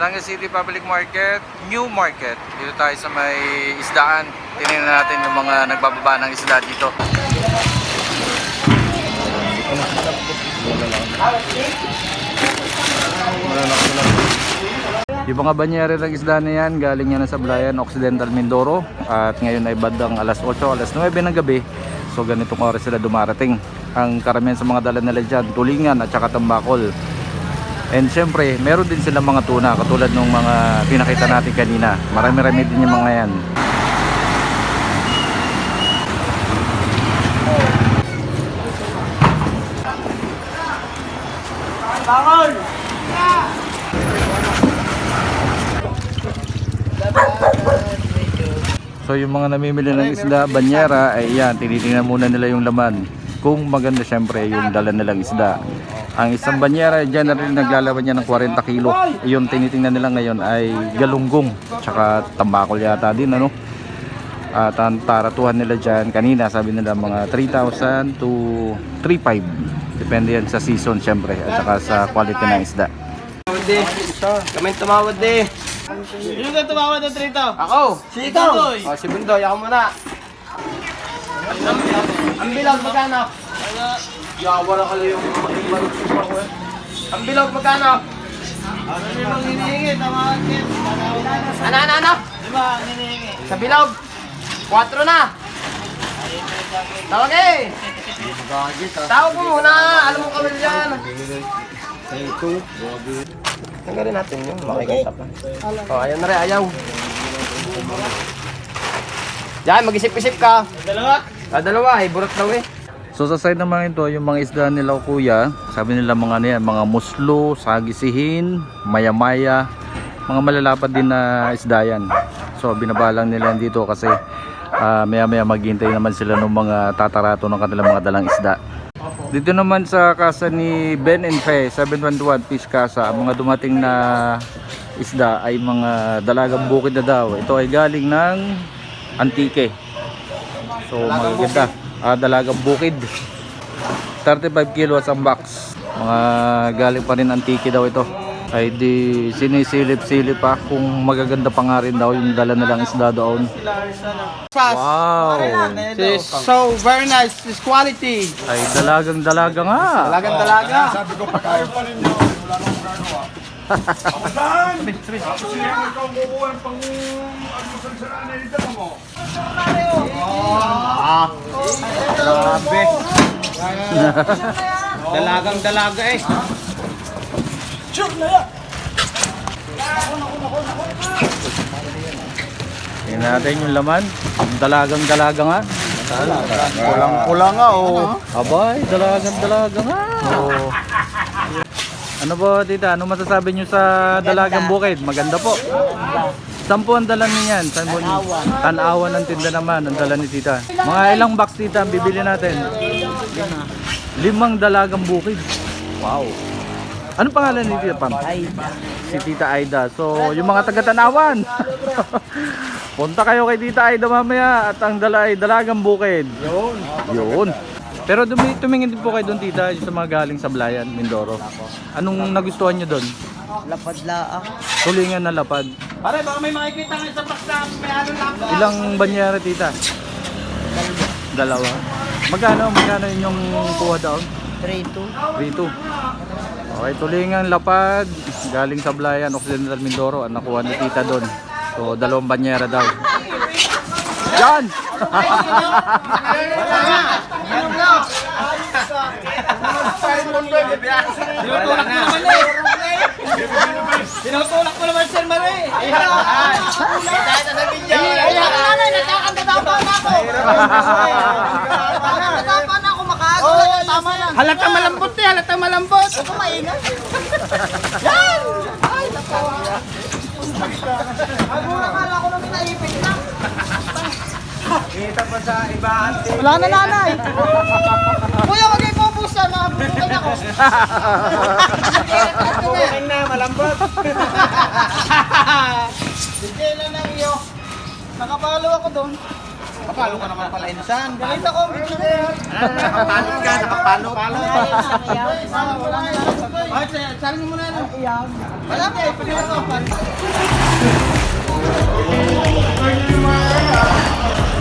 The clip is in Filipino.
Batangas City Public Market, New Market. Dito tayo sa may isdaan. Tinignan natin yung mga nagbababa ng isda dito. Yung mga banyere ng isda na yan, galing yan sa Sablayan, Occidental Mindoro. At ngayon ay bandang alas 8, alas 9 ng gabi. So ganitong oras sila dumarating. Ang karamihan sa mga dala nila dyan, tulingan at saka tambakol. And syempre, meron din silang mga tuna katulad ng mga pinakita natin kanina. Marami-rami din yung mga yan. So yung mga namimili ng isda, banyera, ay yan, tinitingnan muna nila yung laman. Kung maganda syempre yung dala nilang isda. Ang isang banyera, generally naglalaban niya ng 40 kilo. Yung tinitingnan nila ngayon ay galunggong, tsaka tambakol yata din, ano? At ang taratuhan nila dyan, kanina sabi nila mga 3,000 to 3,500. Depende yan sa season syempre, at saka sa quality ng isda. Tumawad di. Kami tumawad di. Sino ka tumawad ng trito? Ako. Si ikaw. O, si Bundoy. Ako muna. Ang bilog magkano? Yawa na kala yung malog super ko. Ang bilog magkano? Ano yung hinihingi? Tawag din. Ano, ano, ano? Di ba ang hinihingi? Sa bilog. 4 na. Tawag eh. Tawag mo muna. Alam mo kami dyan. Tanggalin natin yung makikita pa. O, ayaw na rin. Ayaw. Yan, mag-isip-isip ka. Dalawa? Ah, dalawa eh. Burot daw eh. So sa side naman ito, yung mga isda nila kuya, sabi nila mga ano yan, mga muslo, sagisihin, maya-maya, mga malalapad din na isda yan. So binabalang nila dito kasi ah, maya-maya maghintay naman sila ng mga tatarato ng kanilang mga dalang isda. Dito naman sa kasa ni Ben and Fe, 721 Fish Casa, ang mga dumating na isda ay mga dalagang bukid na daw. Ito ay galing ng Antique. So magaganda. Ah, dalagang bukid. 35 kilos ang box. Mga galing pa rin antique daw ito. Ay di sinisilip-silip pa kung magaganda pa nga rin daw yung dala nilang isda doon. Wow! This is so very nice. This quality. Ay dalagang dalaga nga. Talagang dalaga. Ah. Grabe. Dalagang dalaga eh. Tingnan natin yung laman. Dalagang dalaga nga. Kulang-kulang nga oh. Abay, dalagang dalaga nga. Oh. Ano po tita, ano masasabi nyo sa dalagang bukid? Maganda po. Sampu ang dala niyan. Sampu Tanawan ng tinda naman ang dala ni tita. Mga ilang box tita ang bibili natin? Limang dalagang bukid. Wow. Anong pangalan ni Tita Pam? Si Tita Aida. So, yung mga taga-tanawan. Punta kayo kay Tita Aida mamaya at ang dala ay dalagang bukid. Yun. Yun. Pero dumi, tumingin din po kayo doon tita yung sa mga galing sa Blayan, Mindoro. Anong nagustuhan nyo doon? Lapad laang. Tulingan na lapad. Pare, baka may makikita nga sa box na may ano lang. Ilang banyera tita? Dalawa. Magkano? Magkano yun yung kuha doon? 3-2. 3-2. Okay, tulingan, lapad, galing sa Blayan, Occidental Mindoro, ang nakuha ni tita doon. So, dalawang banyera daw. Yan! Tinutulak ko naman eh. Tinutulak ko naman sir Mare. Nanay, nagkakandadapa na ako. Nagkakandadapa na ako makagulat. Tama na. Halata malambot eh, halata malambot. Ito maingat. Yan! pa sa iba. Wala na nanay. Kuya, wag yung pupusta. Nakabunukan ako. Bukan na, malambot. Hindi na lang iyo. Oh. Nakapalo ako doon. Kapalo ka naman pala insan. Galit ako, bitch. Ah, nakapalo ka, nakapalo. Palo. Wala na lang. Ay, ah, mo muna. Ano? Wala mo, eh. pagkakot ako. Thank you.